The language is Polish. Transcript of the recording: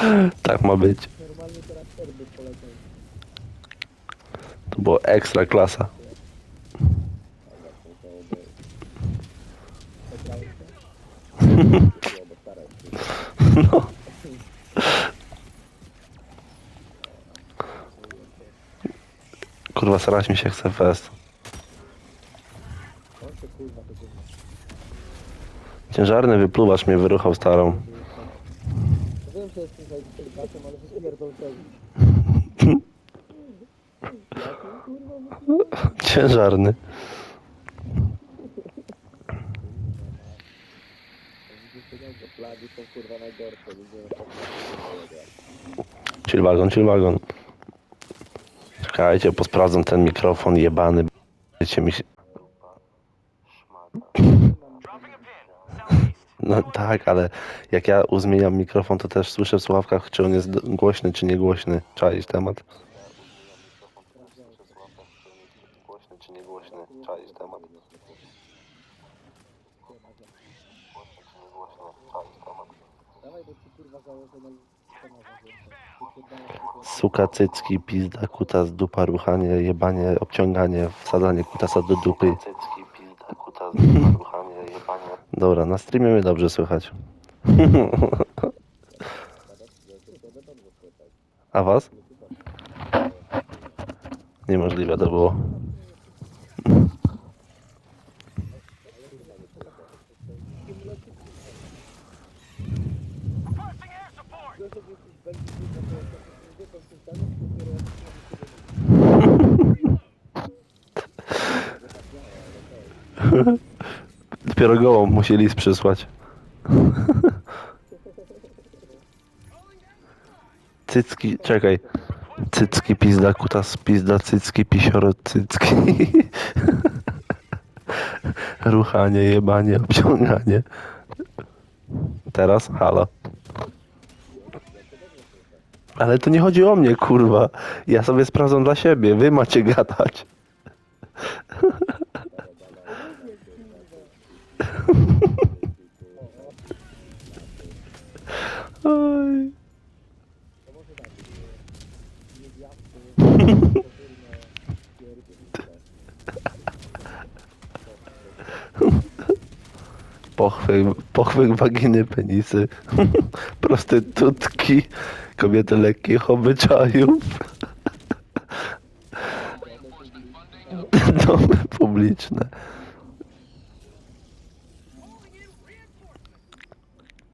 Tak ma być. To było ekstra klasa. No. Kurwa, srać mi się chce fest. Ciężarny wypluwacz mnie wyruchał starą. Jestem ale Ciężarny. Są kurwa Chill wagon, chill wagon. Czekajcie, posprawdzam ten mikrofon jebany. Będziecie mi się... No tak, ale jak ja uzmieniam mikrofon, to też słyszę w słuchawkach, czy on jest głośny, czy niegłośny. Czaić temat. Głośny, czy niegłośny. Temat. Dawaj, bo Suka, cycki, pizda, kutas, dupa, ruchanie, jebanie, obciąganie, wsadzanie kutasa do dupy. Cycki, pizda. Dobra, na streamie mnie dobrze słychać. A was? Niemożliwe to było. Dopiero gołą musieli przysłać. Cycki, czekaj. Cycki, pizda, kutas, pizda, cycki, pisioro, cycki. Ruchanie, jebanie, obciąganie. Teraz? Halo. Ale to nie chodzi o mnie, kurwa. Ja sobie sprawdzam dla siebie. Wy macie gadać. Oj. Pochwy, pochwy waginy, penisy, prostytutki, kobiety lekkich obyczajów, domy publiczne.